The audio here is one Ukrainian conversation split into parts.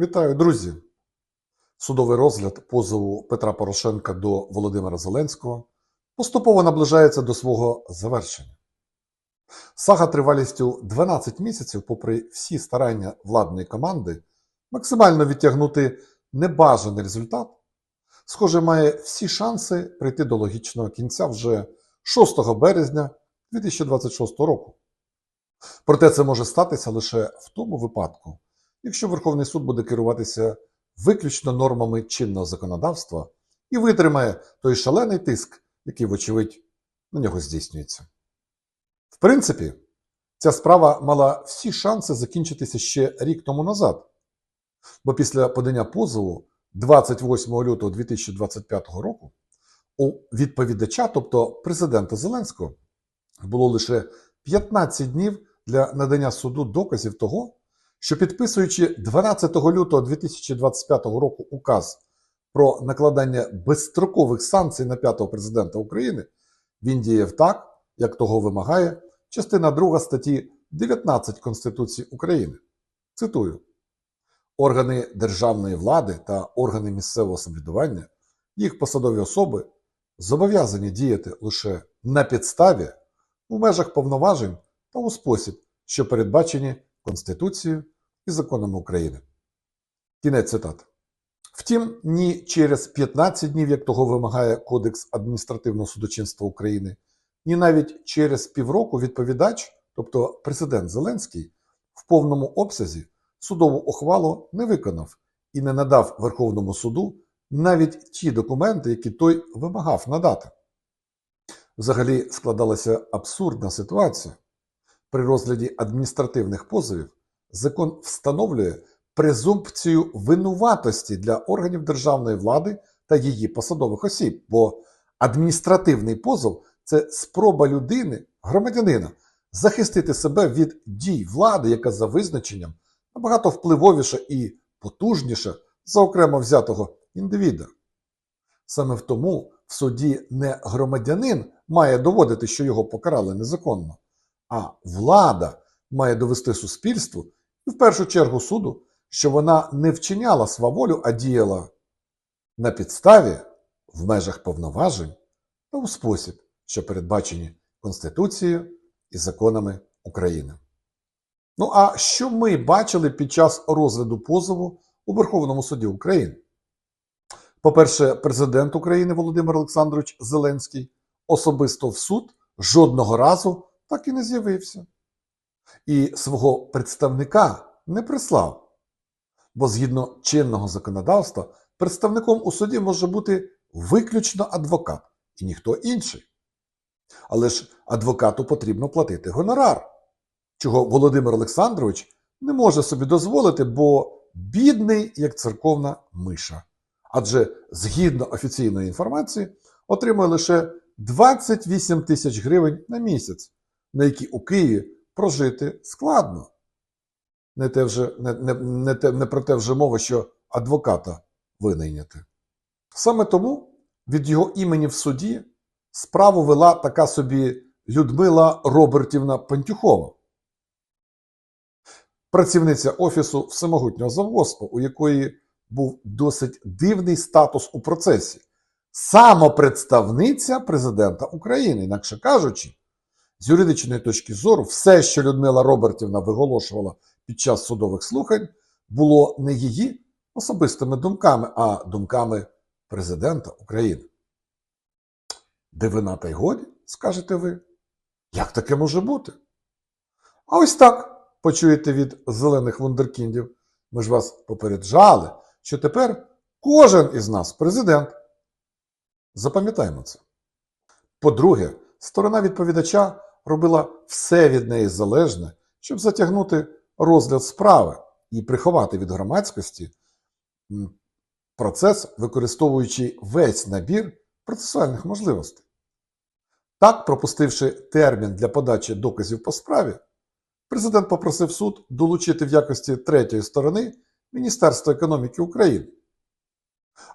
Вітаю, друзі! Судовий розгляд позову Петра Порошенка до Володимира Зеленського поступово наближається до свого завершення. Сага тривалістю 12 місяців, попри всі старання владної команди, максимально відтягнути небажаний результат, схоже, має всі шанси прийти до логічного кінця вже 6 березня 2026 року. Проте це може статися лише в тому випадку, якщо Верховний суд буде керуватися виключно нормами чинного законодавства і витримає той шалений тиск, який, вочевидь, на нього здійснюється. В принципі, ця справа мала всі шанси закінчитися ще рік тому назад, бо після подання позову 28 лютого 2025 року у відповідача, тобто президента Зеленського, було лише 15 днів для надання суду доказів того, що підписуючи 12 лютого 2025 року указ про накладання безстрокових санкцій на п'ятого президента України, він діяв так, як того вимагає частина 2 статті 19 Конституції України. Цитую: органи державної влади та органи місцевого самоврядування, їх посадові особи зобов'язані діяти лише на підставі у межах повноважень та у спосіб, що передбачені Конституцією і законами України. Кінець цитати. Втім, ні через 15 днів, як того вимагає Кодекс адміністративного судочинства України, ні навіть через півроку відповідач, тобто президент Зеленський, в повному обсязі судову ухвалу не виконав і не надав Верховному суду навіть ті документи, які той вимагав надати. Взагалі складалася абсурдна ситуація. При розгляді адміністративних позовів закон встановлює презумпцію винуватості для органів державної влади та її посадових осіб, бо адміністративний позов це спроба людини, громадянина, захистити себе від дій влади, яка за визначенням набагато впливовіша і потужніша за окремо взятого індивіда. Саме в тому в суді не громадянин має доводити, що його покарали незаконно, а влада має довести суспільству і в першу чергу суду, що вона не вчиняла сваволю, а діяла на підставі, в межах повноважень та у спосіб, що передбачені Конституцією і законами України. Ну а що ми бачили під час розгляду позову у Верховному суді України? По-перше, президент України Володимир Олександрович Зеленський особисто в суд жодного разу так і не з'явився. І свого представника не прислав. Бо згідно чинного законодавства, представником у суді може бути виключно адвокат і ніхто інший. Але ж адвокату потрібно платити гонорар, чого Володимир Олександрович не може собі дозволити, бо бідний як церковна миша. Адже згідно офіційної інформації отримує лише 28 тисяч гривень на місяць, на які у Києві прожити складно. Не, те вже, не, не, не, те, не про те вже мова, що адвоката винайняти. Саме тому від його імені в суді справу вела така собі Людмила Робертівна Пантюхова, працівниця Офісу Всемогутнього завгоспу, у якої був досить дивний статус у процесі. Самопредставниця президента України, інакше кажучи, з юридичної точки зору, все, що Людмила Робертівна виголошувала під час судових слухань, було не її особистими думками, а думками президента України. Дивина та й годі, скажете ви? Як таке може бути? А ось так почуєте від зелених вундеркіндів. Ми ж вас попереджали, що тепер кожен із нас президент. Запам'ятаємо це. По-друге, сторона відповідача робила все від неї залежне, щоб затягнути розгляд справи і приховати від громадськості процес, використовуючи весь набір процесуальних можливостей. Так, пропустивши термін для подачі доказів по справі, президент попросив суд долучити в якості третьої сторони Міністерство економіки України.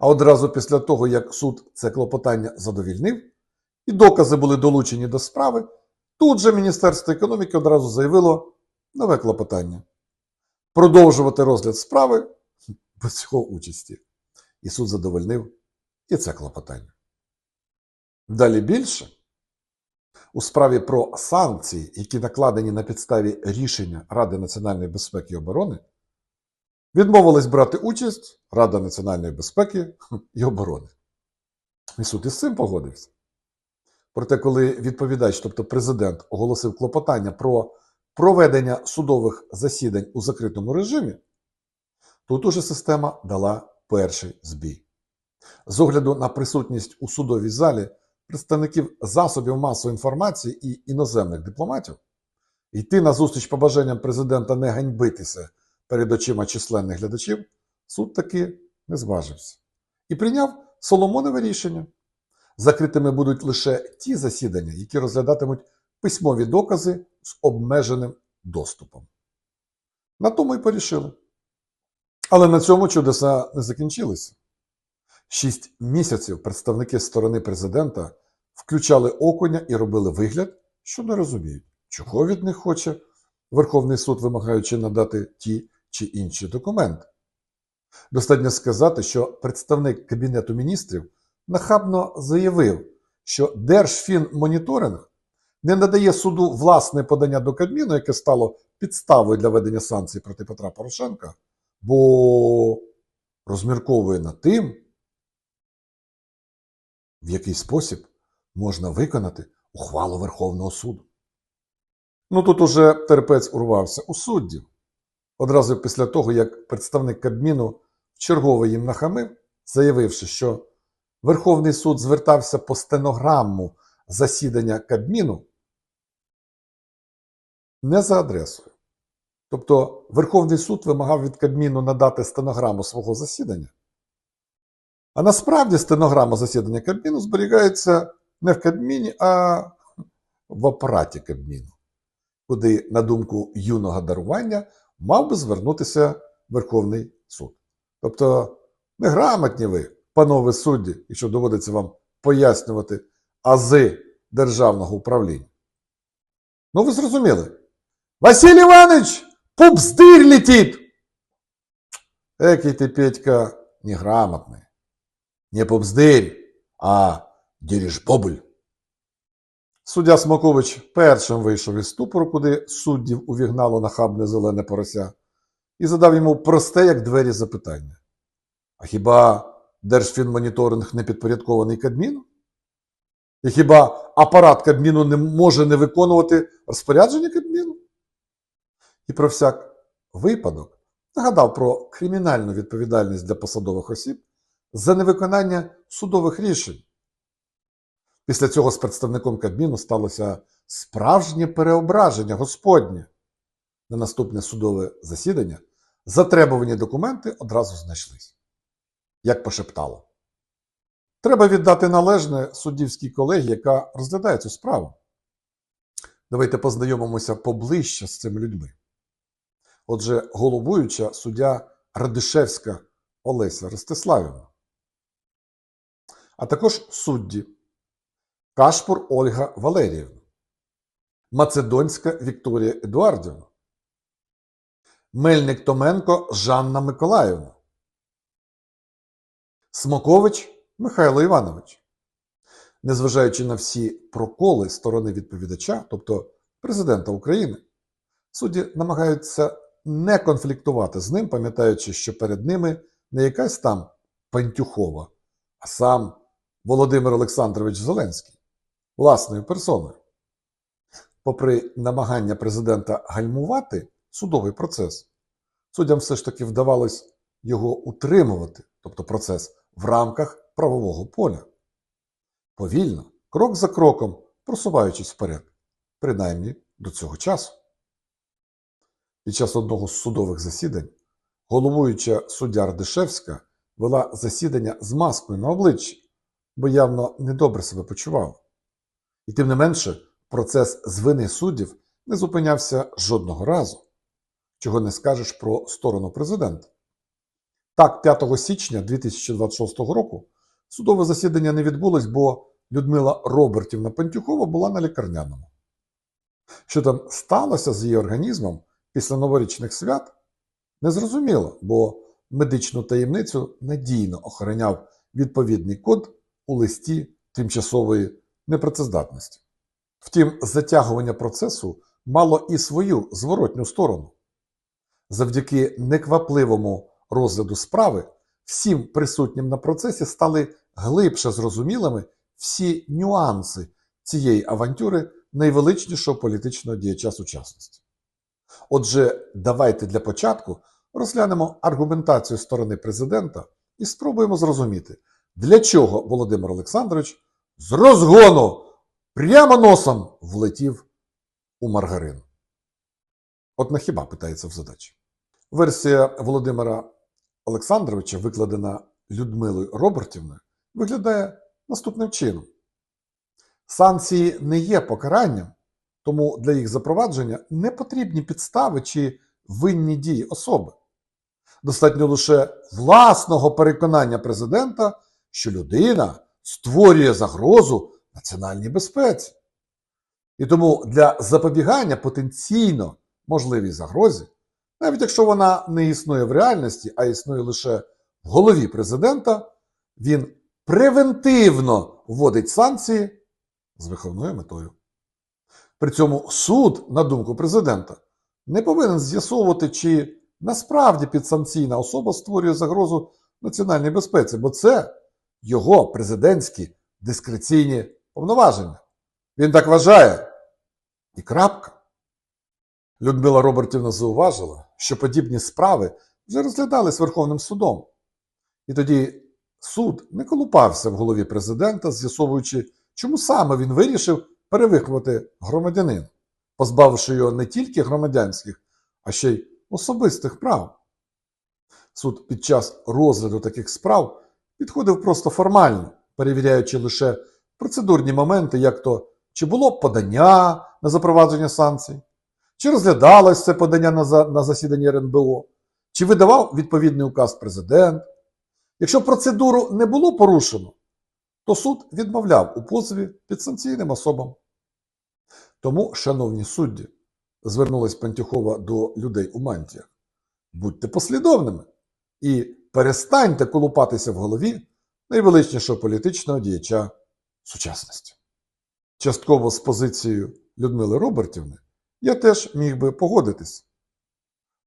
А одразу після того, як суд це клопотання задовільнив, і докази були долучені до справи, тут же Міністерство економіки одразу заявило нове клопотання. Продовжувати розгляд справи без його участі. І суд задовольнив і це клопотання. Далі більше. У справі про санкції, які накладені на підставі рішення Ради національної безпеки і оборони, відмовилась брати участь Рада національної безпеки і оборони. І суд із цим погодився. Проте, коли відповідач, тобто президент, оголосив клопотання про проведення судових засідань у закритому режимі, тут уже система дала перший збій. З огляду на присутність у судовій залі представників засобів масової інформації і іноземних дипломатів, йти на зустріч побажанням президента не ганьбитися перед очима численних глядачів, суд таки не зважився і прийняв Соломонове рішення. Закритими будуть лише ті засідання, які розглядатимуть письмові докази з обмеженим доступом. На тому й порішили. Але на цьому чудеса не закінчилися. Шість місяців представники сторони президента включали окуня і робили вигляд, що не розуміють, чого від них хоче Верховний суд, вимагаючи надати ті чи інші документи. Достатньо сказати, що представник Кабінету міністрів нахабно заявив, що Держфінмоніторинг не надає суду власне подання до Кабміну, яке стало підставою для ведення санкцій проти Петра Порошенка, бо розмірковує над тим, в який спосіб можна виконати ухвалу Верховного суду. Ну тут уже терпець урвався у суддів. Одразу після того, як представник Кабміну вчергове їм нахамив, заявивши, що Верховний суд звертався по стенограму засідання Кабміну не за адресою. Тобто Верховний суд вимагав від Кабміну надати стенограму свого засідання. А насправді стенограма засідання Кабміну зберігається не в Кабміні, а в апараті Кабміну, куди, на думку юного дарування, мав би звернутися Верховний суд. Тобто, неграмотні ви, панове судді, якщо доводиться вам пояснювати ази державного управління. Ну, ви зрозуміли. Василь Іванович, пупздир летить! Екий ти, Петька, неграмотний. Не пупздирь, а дирижбобль. Суддя Смакович першим вийшов із ступору, куди суддів увігнало нахабне зелене порося, і задав йому просте, як двері, запитання. А хіба Держфінмоніторинг не підпорядкований Кабміну? І хіба апарат Кабміну не може не виконувати розпорядження Кабміну? І про всяк випадок нагадав про кримінальну відповідальність для посадових осіб за невиконання судових рішень. Після цього з представником Кабміну сталося справжнє переображення Господнє. На наступне судове засідання затребувані документи одразу знайшлись. Як пошептало. Треба віддати належне суддівській колегії, яка розглядає цю справу. Давайте познайомимося поближче з цими людьми. Отже, головуюча суддя Радишевська Олеся Ростиславівна, а також судді Кашпур Ольга Валеріївна, Macedонська Вікторія Едуардівна, Мельник Томенко Жанна Миколаївна, Смокович Михайло Іванович. Незважаючи на всі проколи сторони відповідача, тобто президента України, судді намагаються не конфліктувати з ним, пам'ятаючи, що перед ними не якась там Пантюхова, а сам Володимир Олександрович Зеленський власною персоною. Попри намагання президента гальмувати судовий процес, суддям все ж таки вдавалось його утримувати, тобто процес, в рамках правового поля. Повільно, крок за кроком, просуваючись вперед, принаймні до цього часу. Під час одного з судових засідань головуюча суддя Радишевська вела засідання з маскою на обличчі, бо явно недобре себе почувала. І тим не менше, процес з вини суддів не зупинявся жодного разу, чого не скажеш про сторону президента. Так, 5 січня 2026 року судове засідання не відбулось, бо Людмила Робертівна Пантюхова була на лікарняному. Що там сталося з її організмом після новорічних свят, незрозуміло, бо медичну таємницю надійно охороняв відповідний код у листі тимчасової непрацездатності. Втім, затягування процесу мало і свою зворотню сторону. Завдяки неквапливому розгляду справи всім присутнім на процесі стали глибше зрозумілими всі нюанси цієї авантюри найвеличнішого політичного діяча сучасності. Отже, давайте для початку розглянемо аргументацію сторони президента і спробуємо зрозуміти, для чого Володимир Олександрович з розгону прямо носом влетів у маргарин. От на хіба питається в задачі. Версія Володимира Олександровича, викладена Людмилою Робертівною, виглядає наступним чином. Санкції не є покаранням, тому для їх запровадження не потрібні підстави чи винні дії особи. Достатньо лише власного переконання президента, що людина створює загрозу національній безпеці. І тому для запобігання потенційно можливій загрозі, навіть якщо вона не існує в реальності, а існує лише в голові президента, він превентивно вводить санкції з виховною метою. При цьому суд, на думку президента, не повинен з'ясовувати, чи насправді підсанкційна особа створює загрозу національній безпеці, бо це його президентські дискреційні повноваження. Він так вважає. І крапка. Людмила Робертівна зауважила, що подібні справи вже розглядались Верховним судом. І тоді суд не колупався в голові президента, з'ясовуючи, чому саме він вирішив перевиховати громадянин, позбавивши його не тільки громадянських, а ще й особистих прав. Суд під час розгляду таких справ підходив просто формально, перевіряючи лише процедурні моменти, як то чи було подання на запровадження санкцій, чи розглядалось це подання на, за, на засіданні РНБО, чи видавав відповідний указ президент. Якщо процедуру не було порушено, то суд відмовляв у позові підсанкційним особам. Тому, шановні судді, звернулась Пантюхова до людей у мантіях, будьте послідовними і перестаньте колупатися в голові найвеличнішого політичного діяча сучасності. Частково з позицією Людмили Робертівни я теж міг би погодитись.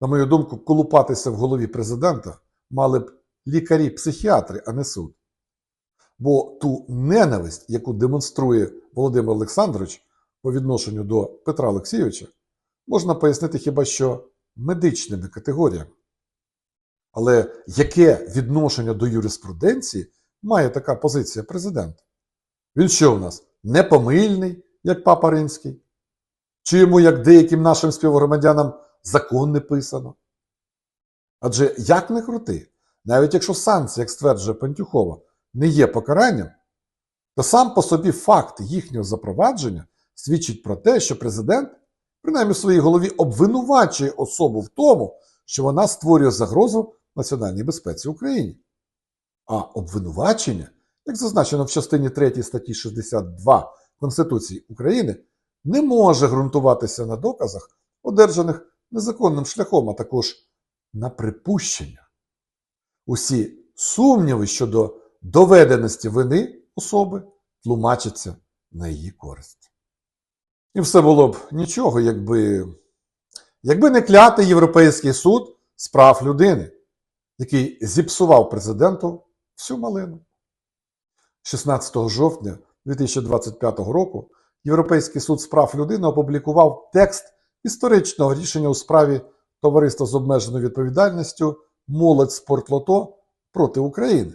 На мою думку, колупатися в голові президента мали б лікарі-психіатри, а не суд. Бо ту ненависть, яку демонструє Володимир Олександрович по відношенню до Петра Олексійовича, можна пояснити хіба що медичними категоріями. Але яке відношення до юриспруденції має така позиція президента? Він що в нас? Непомильний, як папа римський? Чи йому, як деяким нашим співгромадянам, закон не писано? Адже як не крути, навіть якщо санкції, як стверджує Пантюхова, не є покаранням, то сам по собі факт їхнього запровадження свідчить про те, що президент, принаймні в своїй голові, обвинувачує особу в тому, що вона створює загрозу національній безпеці України. А обвинувачення, як зазначено в частині 3 статті 62 Конституції України, не може ґрунтуватися на доказах, одержаних незаконним шляхом, а також на припущення. Усі сумніви щодо доведеності вини особи тлумачаться на її користь. І все було б нічого, якби, якби не клятий Європейський суд з прав людини, який зіпсував президенту всю малину. 16 жовтня 2025 року Європейський суд з прав людини опублікував текст історичного рішення у справі Товариства з обмеженою відповідальністю Молодь спортлото проти України,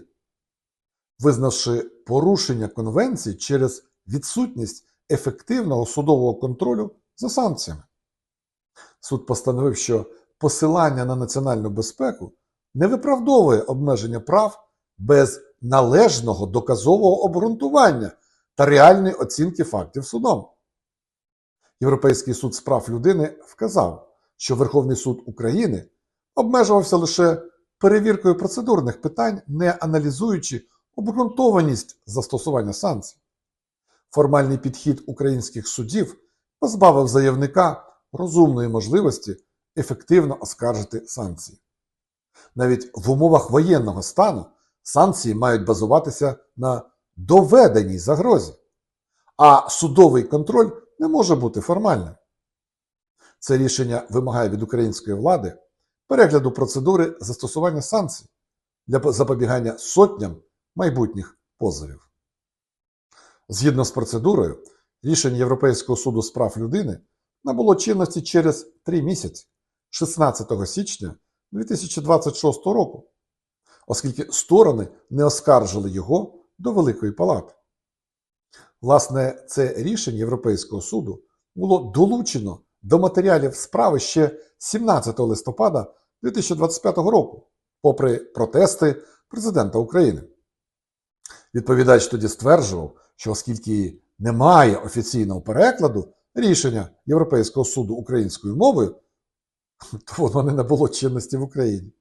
визнавши порушення конвенції через відсутність ефективного судового контролю за санкціями. Суд постановив, що посилання на національну безпеку не виправдовує обмеження прав без належного доказового обґрунтування та реальної оцінки фактів судом. Європейський суд з прав людини вказав, що Верховний суд України обмежувався лише перевіркою процедурних питань, не аналізуючи обґрунтованість застосування санкцій. Формальний підхід українських судів позбавив заявника розумної можливості ефективно оскаржити санкції. Навіть в умовах воєнного стану санкції мають базуватися на доведеній загрозі, а судовий контроль не може бути формальним. Це рішення вимагає від української влади перегляду процедури застосування санкцій для запобігання сотням майбутніх позовів. Згідно з процедурою, рішення Європейського суду з прав людини набуло чинності через три місяці 16 січня 2026 року, оскільки сторони не оскаржили його до Великої Палати. Власне, це рішення Європейського суду було долучено до матеріалів справи ще 17 листопада 2025 року, попри протести президента України. Відповідач тоді стверджував, що оскільки немає офіційного перекладу рішення Європейського суду українською мовою, то воно не набуло чинності в Україні.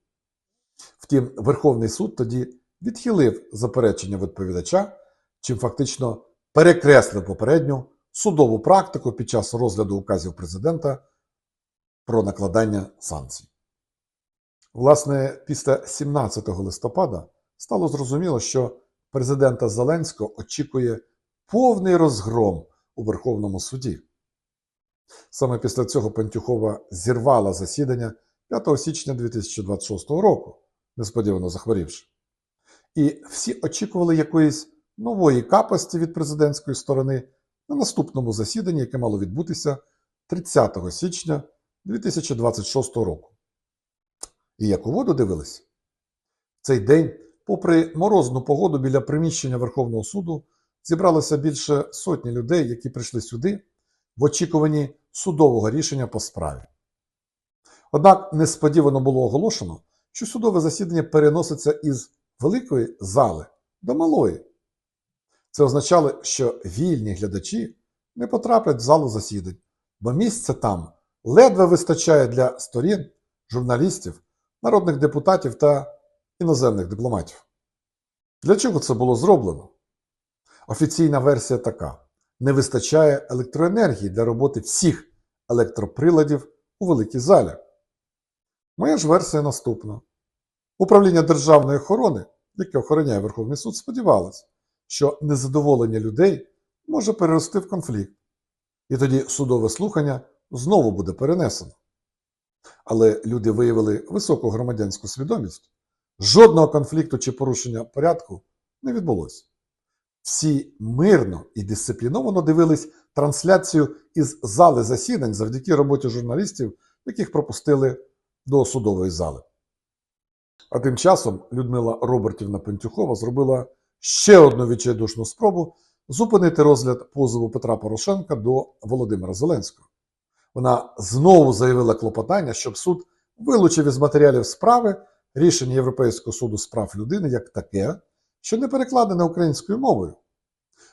Втім, Верховний суд тоді відхилив заперечення відповідача, чим фактично перекреслив попередню судову практику під час розгляду указів президента про накладання санкцій. Власне, після 17 листопада стало зрозуміло, що президента Зеленського очікує повний розгром у Верховному суді. Саме після цього Пентюхова зірвала засідання 5 січня 2026 року, несподівано захворівши. І всі очікували якоїсь нової капості від президентської сторони на наступному засіданні, яке мало відбутися 30 січня 2026 року. І як у воду дивились? Цей день, попри морозну погоду біля приміщення Верховного суду, зібралося більше сотні людей, які прийшли сюди в очікуванні судового рішення по справі. Однак несподівано було оголошено, що судове засідання переноситься із великої зали до малої. Це означало, що вільні глядачі не потраплять в залу засідань, бо місця там ледве вистачає для сторін, журналістів, народних депутатів та іноземних дипломатів. Для чого це було зроблено? Офіційна версія така: не вистачає електроенергії для роботи всіх електроприладів у великій залі. Моя ж версія наступна. Управління державної охорони, яке охороняє Верховний суд, сподівалось, що незадоволення людей може перерости в конфлікт, і тоді судове слухання знову буде перенесено. Але люди виявили високу громадянську свідомість, жодного конфлікту чи порушення порядку не відбулося. Всі мирно і дисципліновано дивились трансляцію із зали засідань завдяки роботі журналістів, яких пропустили до судової зали. А тим часом Людмила Робертівна Пентюхова зробила ще одну відчайдушну спробу зупинити розгляд позову Петра Порошенка до Володимира Зеленського. Вона знову заявила клопотання, щоб суд вилучив із матеріалів справи рішення Європейського суду з прав людини як таке, що не перекладене українською мовою,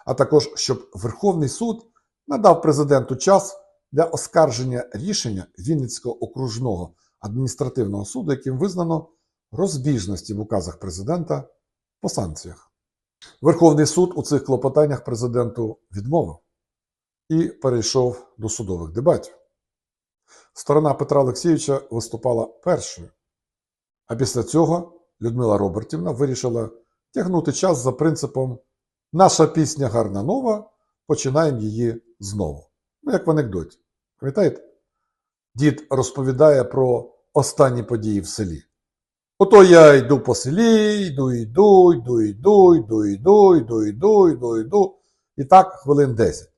а також щоб Верховний суд надав президенту час для оскарження рішення Вінницького окружного адміністративного суду, яким визнано розбіжності в указах президента по санкціях. Верховний суд у цих клопотаннях президенту відмовив і перейшов до судових дебатів. Сторона Петра Олексійовича виступала першою, а після цього Людмила Робертівна вирішила тягнути час за принципом Наша пісня гарна нова, починаємо її знову. Ну, як в анекдоті. Пам'ятаєте? Дід розповідає про останні події в селі. Ото я йду по селі, йду, йду, йду, йду, йду, йду, йду, йду, йду, йду. І так хвилин 10.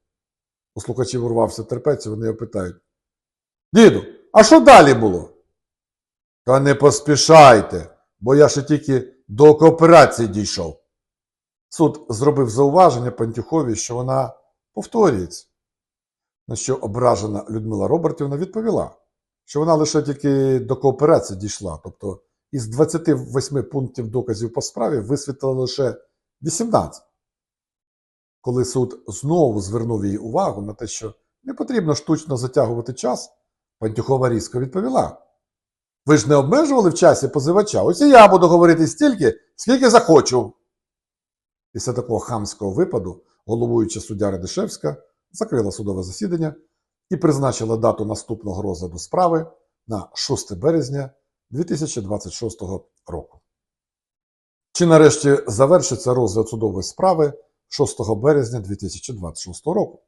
У слухачів урвався терпець, і вони його питають. Діду, а що далі було? Та не поспішайте, бо я ще тільки до кооперації дійшов. Суд зробив зауваження Пантюхові, що вона повторюється. На що ображена Людмила Робертівна відповіла, що вона лише тільки до кооперації дійшла, тобто із 28 пунктів доказів по справі висвітлила лише 18. Коли суд знову звернув її увагу на те, що не потрібно штучно затягувати час, Пантюхова різко відповіла: Ви ж не обмежували в часі позивача, ось і я буду говорити стільки, скільки захочу. Після такого хамського випаду головуюча суддя Радишевська закрила судове засідання і призначила дату наступного розгляду справи на 6 березня 2026 року. Чи нарешті завершиться розгляд судової справи 6 березня 2026 року?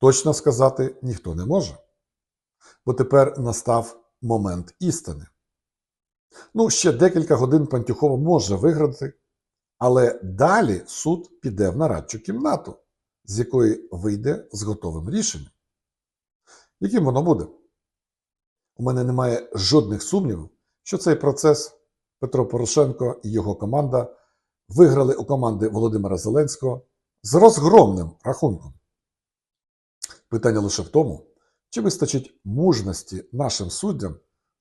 Точно сказати ніхто не може, бо тепер настав момент істини. Ну, ще декілька годин Пантюхова може виграти, але далі суд піде в нарадчу кімнату, з якої вийде з готовим рішенням. Яким воно буде? У мене немає жодних сумнівів, що цей процес Петро Порошенко і його команда виграли у команди Володимира Зеленського з розгромним рахунком. Питання лише в тому, чи вистачить мужності нашим суддям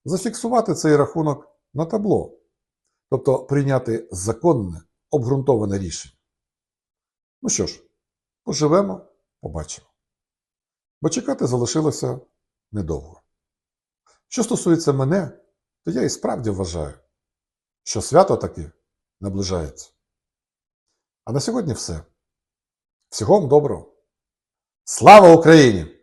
зафіксувати цей рахунок на табло, тобто прийняти законне, обґрунтоване рішення. Ну що ж, поживемо, побачимо. Бо чекати залишилося недовго. Що стосується мене, то я і справді вважаю, що свято таки наближається. А на сьогодні все. Всього вам доброго. Слава Україні!